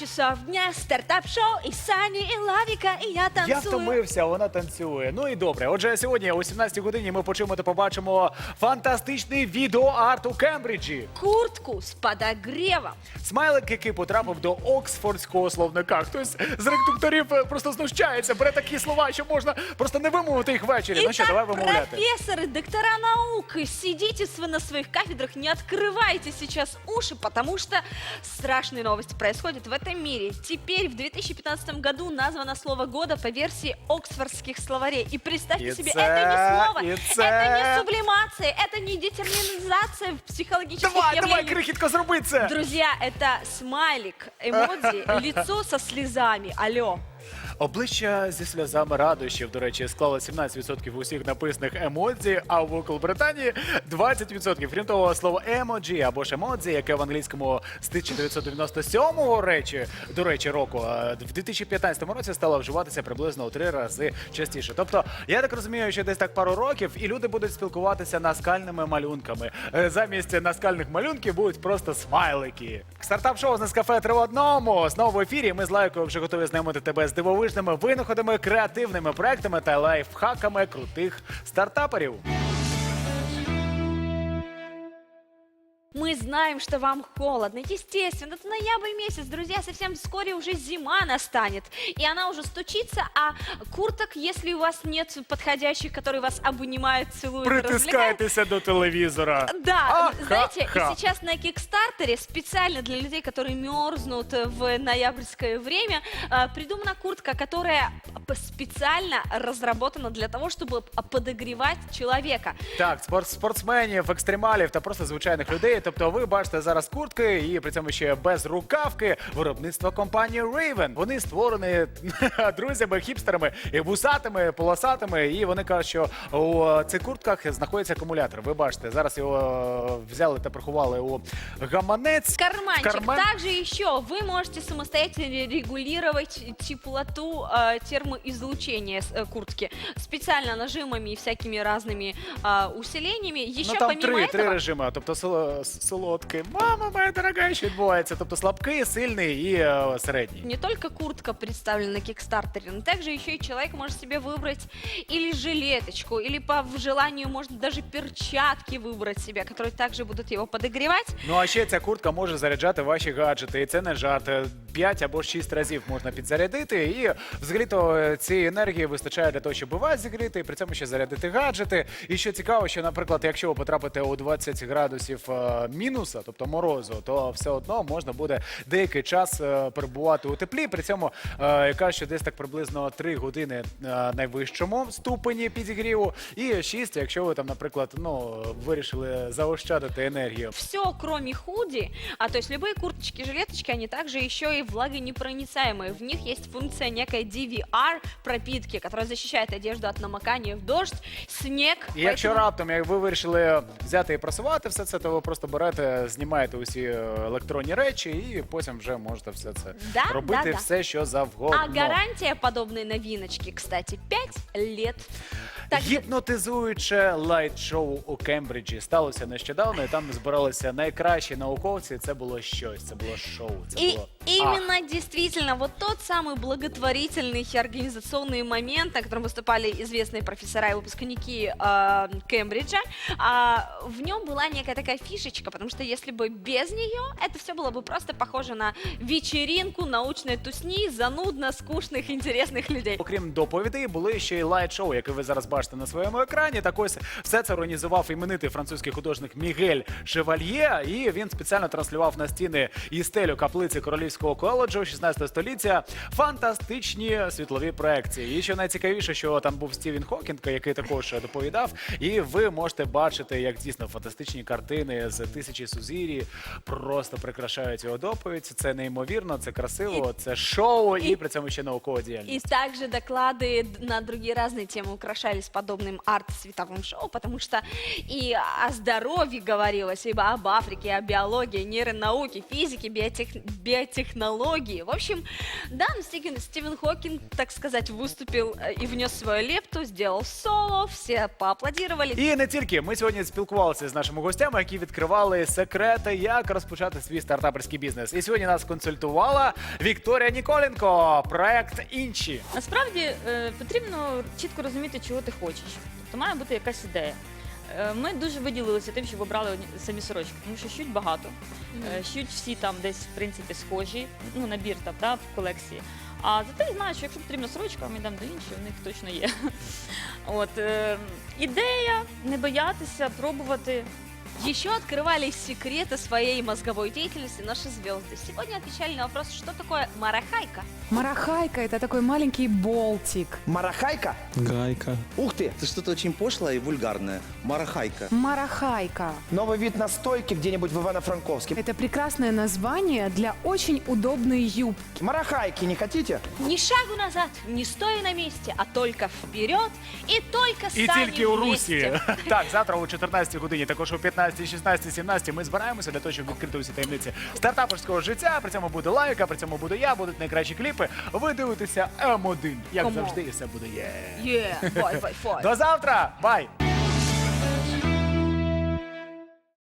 часов дня, стартап-шоу, и Саня, и Лавика, и я Я танцую. втомився, вона танцює. Ну і добре. Отже, сьогодні о 17 годині ми почуємо та побачимо фантастичний відеоарт у Кембриджі. Куртку с подогревом. Смайлик, який потрапив до Оксфордського словника. Хтось з редакторів е, просто знущається, бере такі слова, що можна просто не вимовити їх ввечері. ну що, давай Итак, вимовляти. профессоры, доктора наук, сидите вы на своих кафедрах, не открывайте сейчас уши, потому что страшные новости происходят в этом мире. Теперь в 2015 году названо слово года по версии оксфордских словарей. И представьте И себе, це, это не слово, и это це. не сублимация, это не детерминизация психологических Давай, явлений. давай, крихітко, зроби це! Друзья, это смайлик, эмодзи, лицо со слезами. Алло. Обличчя зі сльозами радощів, до речі, склало 17% усіх написаних емодзі, а в Великобританії 20%. Крім того, слово емоджі або ж емодзі, яке в англійському з 1997 речі, до речі, року, в 2015 році стало вживатися приблизно у три рази частіше. Тобто, я так розумію, що десь так пару років, і люди будуть спілкуватися наскальними малюнками. Е, Замість наскальних малюнків будуть просто смайлики. Стартап-шоу з Нескафе три в одному. Знову в ефірі. Ми з Лайкою вже готові знайомити тебе з дивовижними винаходами, креативними проектами та лайфхаками крутих стартаперів. Мы знаем, что вам холодно. Естественно, это ноябрь месяц, друзья, совсем вскоре уже зима настанет. И она уже стучится, а курток, если у вас нет подходящих, которые вас обнимают, целуют, развлекают, Притискайтеся до телевізора. Да, Ха-ха-ха. знаете, и сейчас на Кикстартере специально для людей, которые мерзнут в ноябрьское время, э, придумана куртка, которая п- специально разработана для того, чтобы подогревать человека. Так, спорт, спортсменів, екстремалів та просто звичайних людей. Тобто, ви бачите зараз куртки і при цьому ще без рукавки виробництва компанії Raven. Вони створені друзями, хіпстерами і вусатими, полосатими. І вони кажуть, що у цих куртках знаходиться акумулятор. Ви бачите, зараз його е, взяли та приховали у гаманець. Карманчик. Карман. Также еще вы можете самостоятельно регулировать теплоту э, термоизлучения с- э, куртки специально нажимами и всякими разными э, усилениями. Еще ну там помимо три, этого, три режими. Тобто соло- солодкий, мама моя дорога, що відбувається. Тобто слабкий, сильний і е, середній. не только куртка представлена на Кикстартере, но также еще и человек может себе выбрать или жилеточку, или по в желанию можно даже перчатки выбрать себе, которые также будут его подогревать. Ну а ще ця куртка може заряджати ваші гаджети, і це не жарт. 5 або 6 разів можна підзарядити, і взагалі-то е, цієї енергії вистачає для того, щоб вас зігріти, і при цьому ще зарядити гаджети. І що цікаво, що, наприклад, якщо ви потрапите у 20 градусів е, мінуса, тобто морозу, то все одно можна буде деякий час е, перебувати у теплі. При цьому е, я кажу, що десь так приблизно 3 години на найвищому ступені підігріву, і 6, якщо ви там, наприклад, ну вирішили заощадити енергію. Все, кроме худи, а то есть любые курточки, жилеточки, они также еще и влагонепроницаемые. В них есть функция некой DVR пропитки, которая защищает одежду от намокания в дождь, снег. І якщо Поэтому- раптом, як ви вирішили взяти і просувати все це, то ви просто берете, знімаєте усі е, електронні речі, і потім вже можете все це Да, робити да, да. все, що завгодно. А гарантия подобной новиночки, кстати, 5 лет. Так, Гіпнотизуюче лайт-шоу у Кембриджі сталося нещодавно, і там збиралися найкращі науковці. Це було щось, це було шоу. Це І було именно действительно вот тот самый благотворительный и организационный момент, на котором выступали известные профессора и выпускники э, Кембриджа, а, в нем была некая такая фишечка, потому что если бы без нее, это все было бы просто похоже на вечеринку научной тусни занудно скучных интересных людей. Окрім доповідей, були ще й лайт-шоу, яке ви зараз бачите на своєму екрані. Так ось все це організував іменитий французький художник Мігель Шевальє, і він спеціально транслював на стіни і стелю каплиці Королівського коледжу 16 століття фантастичні світлові проекції. І що найцікавіше, що там був Стівен Хокінг, який також доповідав, і ви можете бачити, як дійсно фантастичні картини з тисячі сузірі просто прикрашають його доповідь. Це неймовірно, це красиво, це шоу, і, і- при цьому ще наукова діяльність. И также доклады д- на другие разные темы украшались подобным арт-световым шоу, потому что и о здоровье говорилось, ибо об Африке, о биологии, нейронауке, физике, биотех- технологии. В общем, да, ну, Стивен, Стивен Хокинг, так сказать, выступил э, и внес свою лепту, сделал соло, все поаплодировали. І не тільки ми сьогодні спілкувалися з нашими гостями, які відкривали секрети, як розпочати свій стартаперський бізнес. І сьогодні нас консультувала Вікторія Ніколенко. Проект інші. Насправді е, потрібно чітко розуміти, чого ти хочеш. Тобто має бути якась ідея. Е, Ми дуже виділилися тим, що обрали одні- самі сорочки, тому що щуть багато, е, щуть всі там десь в принципі схожі, ну набір там да, в колекції. А зате я знаю, що якщо потрібна сорочка, ми йдемо до іншої, в них точно є. От е, ідея не боятися, пробувати. Еще открывали секреты своей мозговой деятельности наши звезды. Сегодня отвечали на вопрос, что такое марахайка. Марахайка – это такой маленький болтик. Марахайка? Гайка. Ух ты! Это что-то очень пошлое и вульгарное. Марахайка. Марахайка. Новый вид настойки где-нибудь в Ивано-Франковске. Это прекрасное название для очень удобной юбки. Марахайки не хотите? Ни шагу назад, не стоя на месте, а только вперед и только І сами тільки у вместе. Русі. Так, завтра о 14 годині, також о 15, 16, 17 ми збираємося для того, щоб відкрити усі таємниці стартаперського життя. При цьому буде лайка, при цьому буду я, будуть найкращі кліпи. Ви дивитеся М1. Як завжди, і все буде є. Бой, бой. До завтра! Бай!